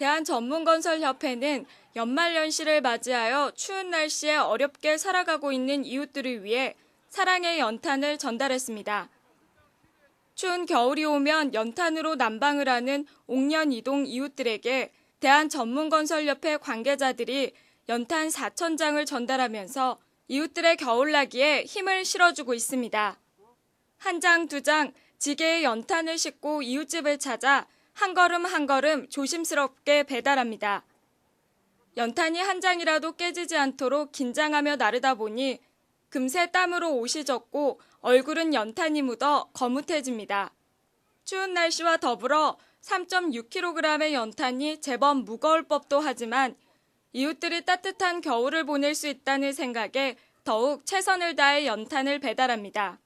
대한전문건설협회는 연말연시를 맞이하여 추운 날씨에 어렵게 살아가고 있는 이웃들을 위해 사랑의 연탄을 전달했습니다. 추운 겨울이 오면 연탄으로 난방을 하는 옥년 이동 이웃들에게 대한전문건설협회 관계자들이 연탄 4천 장을 전달하면서 이웃들의 겨울나기에 힘을 실어주고 있습니다. 한 장, 두 장, 지게에 연탄을 싣고 이웃집을 찾아 한 걸음 한 걸음 조심스럽게 배달합니다. 연탄이 한 장이라도 깨지지 않도록 긴장하며 나르다 보니 금세 땀으로 옷이 젖고 얼굴은 연탄이 묻어 거뭇해집니다. 추운 날씨와 더불어 3.6kg의 연탄이 제법 무거울 법도 하지만 이웃들이 따뜻한 겨울을 보낼 수 있다는 생각에 더욱 최선을 다해 연탄을 배달합니다.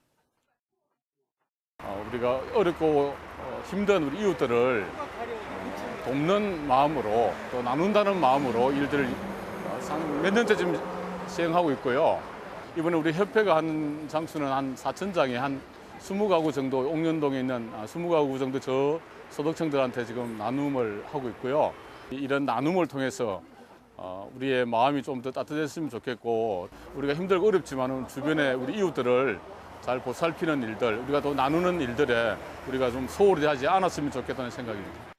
어, 우리가 어렵고 어, 힘든 우리 이웃들을 어, 돕는 마음으로 또 나눈다는 마음으로 일들을 어, 상- 몇 년째 지금 시행하고 있고요. 이번에 우리 협회가 한 장수는 한 4천 장에 한 20가구 정도 옥년동에 있는 아, 20가구 정도 저 소득층들한테 지금 나눔을 하고 있고요. 이- 이런 나눔을 통해서 어, 우리의 마음이 좀 더 따뜻했으면 좋겠고 우리가 힘들고 어렵지만은 주변에 우리 이웃들을 잘 보살피는 일들, 우리가 또 나누는 일들에 우리가 좀 소홀히 하지 않았으면 좋겠다는 생각입니다.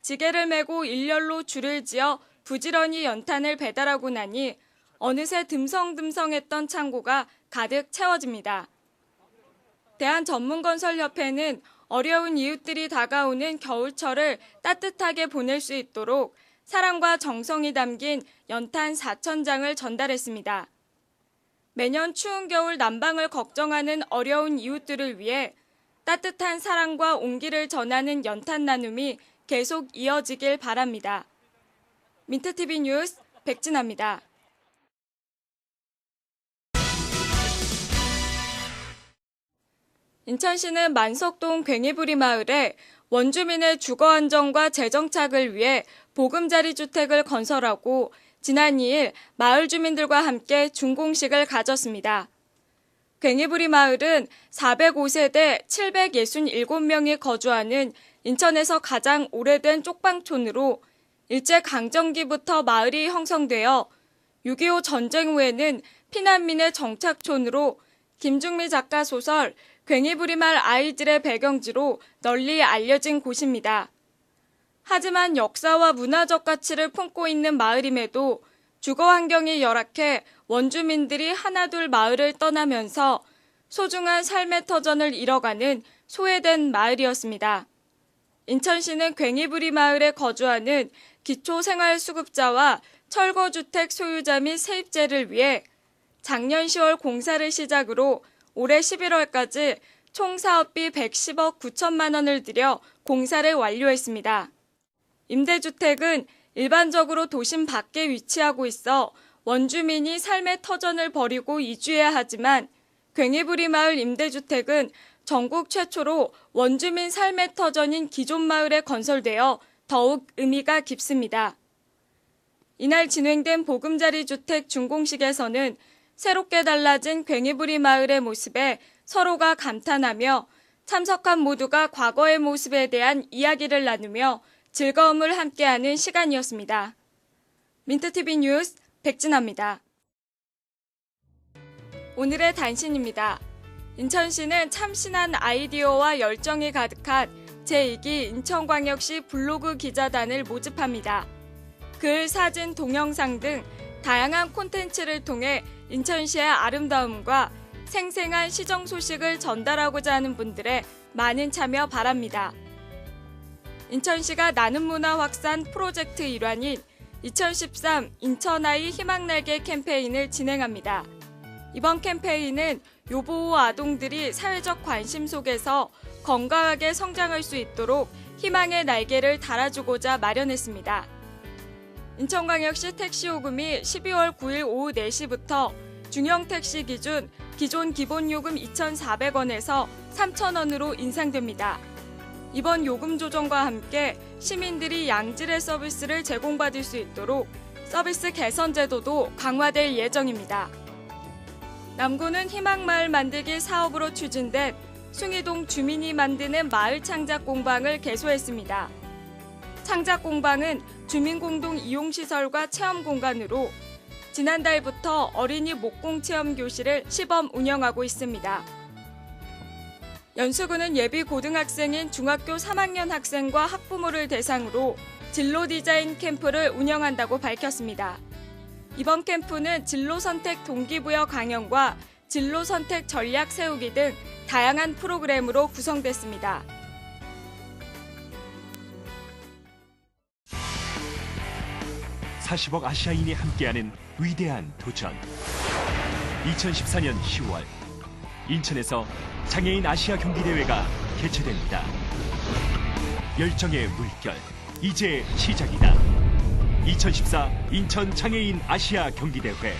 지게를 메고 일렬로 줄을 지어 부지런히 연탄을 배달하고 나니 어느새 듬성듬성했던 창고가 가득 채워집니다. 대한전문건설협회는 어려운 이웃들이 다가오는 겨울철을 따뜻하게 보낼 수 있도록 사랑과 정성이 담긴 연탄 4천 장을 전달했습니다. 매년 추운 겨울 난방을 걱정하는 어려운 이웃들을 위해 따뜻한 사랑과 온기를 전하는 연탄 나눔이 계속 이어지길 바랍니다. 민트TV 뉴스 백진아입니다. 인천시는 만석동 괭이부리 마을에 원주민의 주거 안정과 재정착을 위해 보금자리 주택을 건설하고 지난 2일 마을 주민들과 함께 준공식을 가졌습니다. 괭이부리 마을은 405세대 767명이 거주하는 인천에서 가장 오래된 쪽방촌으로 일제강점기부터 마을이 형성되어 6.25 전쟁 후에는 피난민의 정착촌으로 김중미 작가 소설 괭이부리 말 아이들의 배경지로 널리 알려진 곳입니다. 하지만 역사와 문화적 가치를 품고 있는 마을임에도 주거 환경이 열악해 원주민들이 하나둘 마을을 떠나면서 소중한 삶의 터전을 잃어가는 소외된 마을이었습니다. 인천시는 괭이부리 마을에 거주하는 기초생활수급자와 철거주택 소유자 및 세입자를 위해 작년 10월 공사를 시작으로 올해 11월까지 총 사업비 110억 9천만 원을 들여 공사를 완료했습니다. 임대주택은 일반적으로 도심 밖에 위치하고 있어 원주민이 삶의 터전을 버리고 이주해야 하지만 괭이부리 마을 임대주택은 전국 최초로 원주민 삶의 터전인 기존 마을에 건설되어 더욱 의미가 깊습니다. 이날 진행된 보금자리 주택 준공식에서는 새롭게 달라진 괭이부리 마을의 모습에 서로가 감탄하며 참석한 모두가 과거의 모습에 대한 이야기를 나누며 즐거움을 함께하는 시간이었습니다. 민트TV 뉴스 백진아입니다. 오늘의 단신입니다. 인천시는 참신한 아이디어와 열정이 가득한 제2기 인천광역시 블로그 기자단을 모집합니다. 글, 사진, 동영상 등 다양한 콘텐츠를 통해 인천시의 아름다움과 생생한 시정 소식을 전달하고자 하는 분들의 많은 참여 바랍니다. 인천시가 나눔 문화 확산 프로젝트 일환인 2013 인천아이 희망날개 캠페인을 진행합니다. 이번 캠페인은 요보호 아동들이 사회적 관심 속에서 건강하게 성장할 수 있도록 희망의 날개를 달아주고자 마련했습니다. 인천광역시 택시 요금이 12월 9일 오후 4시부터 중형 택시 기준 기존 기본 요금 2,400원에서 3,000원으로 인상됩니다. 이번 요금 조정과 함께 시민들이 양질의 서비스를 제공받을 수 있도록 서비스 개선 제도도 강화될 예정입니다. 남구는 희망마을 만들기 사업으로 추진된 숭이동 주민이 만드는 마을 창작 공방을 개소했습니다. 창작 공방은 주민 공동 이용 시설과 체험 공간으로 지난달부터 어린이 목공 체험 교실을 시범 운영하고 있습니다. 연수구는 예비 고등학생인 중학교 3학년 학생과 학부모를 대상으로 진로 디자인 캠프를 운영한다고 밝혔습니다. 이번 캠프는 진로 선택 동기부여 강연과 진로 선택 전략 세우기 등 다양한 프로그램으로 구성됐습니다. 사 40억 아시아인이 함께하는 위대한 도전. 2014년 10월 인천에서 장애인 아시아 경기 대회가 개최됩니다. 열정의 물결 이제 시작이다. 2014 인천 장애인 아시아 경기 대회